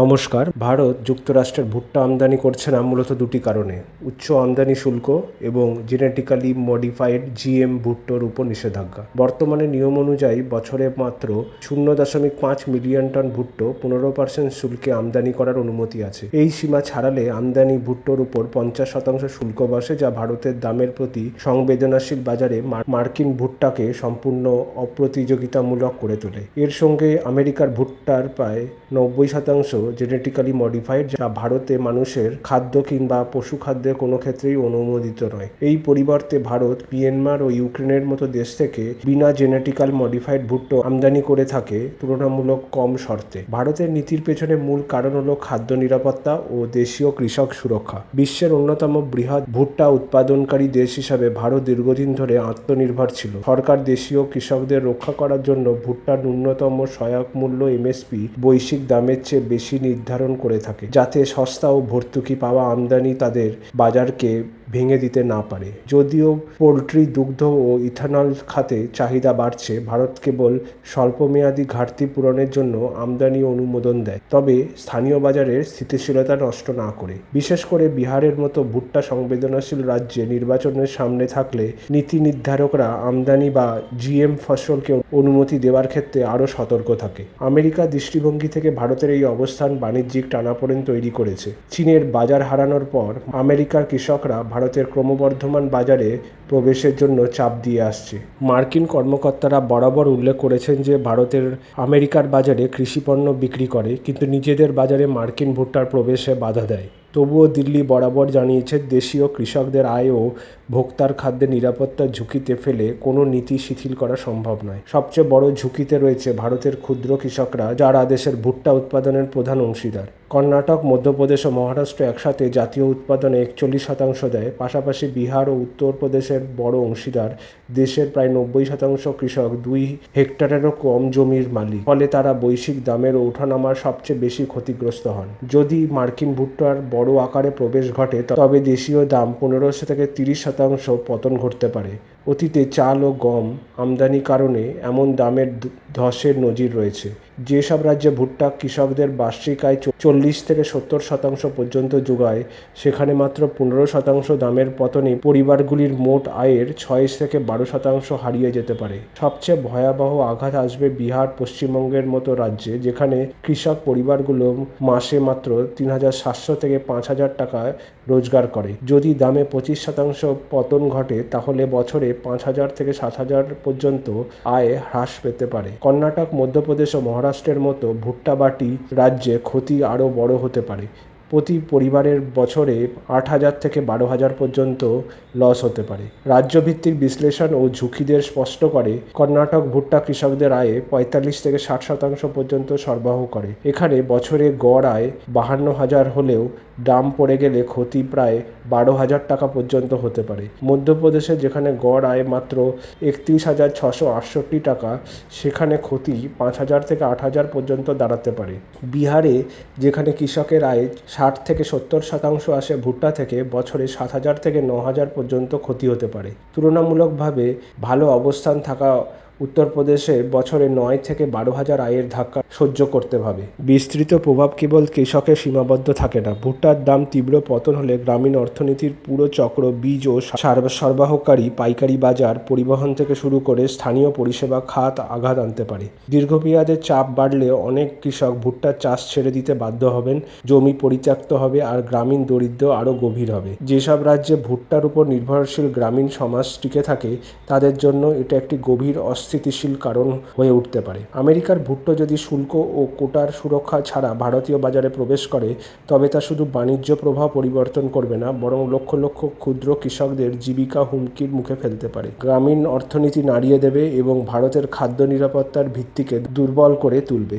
নমস্কার, ভারত যুক্তরাষ্ট্রের ভুট্টা আমদানি করছে না মূলত দুটি কারণে। উচ্চ আমদানি শুল্ক এবং জেনেটিক্যালি মডিফাইড জিএম ভুট্টোর উপর নিষেধাজ্ঞা। বর্তমানে নিয়ম অনুযায়ী বছরে মাত্র শূন্য দশমিক পাঁচ মিলিয়ন টন ভুট্টো পনেরো পার্সেন্ট শুল্কে আমদানি করার অনুমতি আছে। এই সীমা ছাড়ালে আমদানি ভুট্টোর উপর পঞ্চাশ শতাংশ শুল্ক বসে, যা ভারতের দামের প্রতি সংবেদনশীল বাজারে মার্কিন ভুট্টাকে সম্পূর্ণ অপ্রতিযোগিতামূলক করে তোলে। এর সঙ্গে আমেরিকার ভুট্টার প্রায় নব্বই শতাংশ জেনেটিক্যালি মডিফাইড যা ভারতে মানুষের খাদ্য কিংবা পশু খাদ্যের কোনো ক্ষেত্রেই অনুমোদিত নয়। এই পরিবর্তে ভারত মিয়ানমার ও ইউক্রেনের মতো দেশ থেকে বিনা জেনেটিক্যাল মডিফাইড ভুট্টো আমদানি করে থাকে তুলনামূলক কম শর্তে। ভারতের নীতির পেছনে মূল কারণ হলো খাদ্য নিরাপত্তা ও দেশীয় কৃষক সুরক্ষা। বিশ্বের অন্যতম বৃহৎ ভুট্টা উৎপাদনকারী দেশ হিসাবে ভারত দীর্ঘদিন ধরে আত্মনির্ভর ছিল। সরকার দেশীয় কৃষকদের রক্ষা করার জন্য ভুট্টার ন্যূনতম সহায়ক মূল্য এমএসপি বৈশ্বিক দামের চেয়ে বেশি নির্ধারণ করে থাকে যাতে সস্তা ও ভর্তুকি পাওয়া আমদানি তাদের বাজারকে ভেঙে দিতে না পারে। যদিও পোলট্রি দুগ্ধ ও ইথানল খাতে চাহিদা বাড়ছে, ভারত কেবল স্বল্পমেয়াদী ঘাটতি পূরণের জন্য আমদানি অনুমোদন দেয়, তবে স্থানীয় বাজারের স্থিতিশীলতা নষ্ট না করে। বিশেষ করে বিহারের মতো ভুট্টা সংবেদনশীল রাজ্যে নির্বাচনের সামনে থাকলে নীতি নির্ধারকরা আমদানি বা জিএম ফসলকে অনুমতি দেওয়ার ক্ষেত্রে আরও সতর্ক থাকে। আমেরিকা দৃষ্টিভঙ্গি থেকে ভারতের এই অবস্থান বাণিজ্যিক টানাপোড়েন তৈরি করেছে। চীনের বাজার হারানোর পর আমেরিকার কৃষকরা ভারতের ক্রমবর্ধমান বাজারে প্রবেশের জন্য চাপ দিয়ে আসছে। মার্কিন কর্মকর্তারা বরাবর উল্লেখ করেছেন যে, ভারতের আমেরিকার বাজারে কৃষিপণ্য বিক্রি করে, কিন্তু নিজেদের বাজারে মার্কিন ভুট্টার প্রবেশে বাধা দেয়। তবুও দিল্লি বরাবর জানিয়েছে, দেশীয় কৃষকদের আয় ও ভোক্তার খাদ্যের নিরাপত্তার ঝুঁকিতে ফেলে কোনো নীতি শিথিল করা সম্ভব নয়। সবচেয়ে বড় ঝুঁকিতে রয়েছে ভারতের ক্ষুদ্র কৃষকরা, যারা দেশের ভুট্টা উৎপাদনের প্রধান অংশীদার। কর্ণাটক, মধ্যপ্রদেশ ও মহারাষ্ট্র একসাথে জাতীয় উৎপাদনে একচল্লিশ শতাংশ দেয়। পাশাপাশি বিহার ও উত্তরপ্রদেশের বড় অংশীদার দেশের প্রায় নব্বই শতাংশ কৃষক দুই হেক্টরেরও কম জমির মালিক। ফলে তারা বৈশ্বিক দামের ওঠানামার সবচেয়ে বেশি ক্ষতিগ্রস্ত হন। যদি মার্কিন ভুট্টার বড় আকারে প্রবেশ ঘটে তবে দেশীয় দাম পনেরোশো থেকে তিরিশ শতাংশ পতন ঘটতে পারে। অতীতে চাল ও গম আমদানি কারণে এমন দামের ধসের নজির রয়েছে। যেসব রাজ্যে ভুট্টা কৃষকদের বার্ষিক আয় চল্লিশ থেকে সত্তর শতাংশ পর্যন্ত যোগায়, সেখানে মাত্র পনেরো শতাংশ দামের পতনে পরিবারগুলির মোট আয়ের ছয় থেকে বারো শতাংশ হারিয়ে যেতে পারে। সবচেয়ে ভয়াবহ আঘাত আসবে বিহার পশ্চিমবঙ্গের মতো রাজ্যে, যেখানে কৃষক পরিবারগুলো মাসে মাত্র তিন হাজার সাতশো থেকে পাঁচ হাজার টাকা রোজগার করে। যদি দামে পঁচিশ শতাংশ পতন ঘটে, তাহলে বছরে পাঁচ হাজার থেকে সাত হাজার পর্যন্ত আয় হ্রাস পেতে পারে। কর্ণাটক, মধ্যপ্রদেশ ও মহারাষ্ট্রের মতো ভুট্টাবাটি রাজ্যে ক্ষতি আরও বড় হতে পারে। প্রতি পরিবারের বছরে আট হাজার থেকে বারো হাজার পর্যন্ত লস হতে পারে। রাজ্যভিত্তিক বিশ্লেষণ ও ঝুঁকিদের স্পষ্ট করে, কর্ণাটক ভুট্টা কৃষকদের আয়ে পঁয়তাল্লিশ থেকে ষাট শতাংশ পর্যন্ত সরবরাহ করে। এখানে বছরে গড় আয় বাহান্ন হাজার হলেও দাম পড়ে গেলে ক্ষতি প্রায় বারো হাজার টাকা পর্যন্ত হতে পারে। মধ্যপ্রদেশে যেখানে গড় আয় মাত্র একত্রিশ হাজার ছশো আটষট্টি টাকা, সেখানে ক্ষতি পাঁচ হাজার থেকে আট হাজার পর্যন্ত দাঁড়াতে পারে। বিহারে যেখানে কৃষকের আয় ষাট থেকে সত্তর শতাংশ আসে ভুট্টা থেকে, বছরে সাত হাজার থেকে ন হাজার পর্যন্ত ক্ষতি হতে পারে। তুলনামূলকভাবে ভালো অবস্থান থাকা উত্তরপ্রদেশে বছরে নয় থেকে বারো হাজার আয়ের ধাক্কা সহ্য করতে হবে বিস্তৃত প্রভাব কেবল কৃষকের সীমাবদ্ধ থাকে না। ভুট্টার দাম তীব্র পতন হলে গ্রামীণ অর্থনীতির পুরো চক্র বীজ ও সার- সরবরাহকারী পাইকারি বাজার পরিবহন থেকে শুরু করে স্থানীয় পরিষেবা খাত আঘাত আনতে পারে। দীর্ঘমেয়াদে চাপ বাড়লে অনেক কৃষক ভুট্টার চাষ ছেড়ে দিতে বাধ্য হবেন, জমি পরিত্যক্ত হবে আর গ্রামীণ দরিদ্র আরও গভীর হবে। যেসব রাজ্যে ভুট্টার উপর নির্ভরশীল গ্রামীণ সমাজ টিকে থাকে, তাদের জন্য এটা একটি গভীর অস্থিতিশীল কারণ হয়ে উঠতে পারে। আমেরিকার ভুট্টো যদি শুল্ক ও কোটার সুরক্ষা ছাড়া ভারতীয় বাজারে প্রবেশ করে, তবে তা শুধু বাণিজ্য প্রভাব পরিবর্তন করবে না, বরং লক্ষ লক্ষ ক্ষুদ্র কৃষকদের জীবিকা হুমকির মুখে ফেলতে পারে। গ্রামীণ অর্থনীতি নাড়িয়ে দেবে এবং ভারতের খাদ্য নিরাপত্তার ভিত্তিকে দুর্বল করে তুলবে।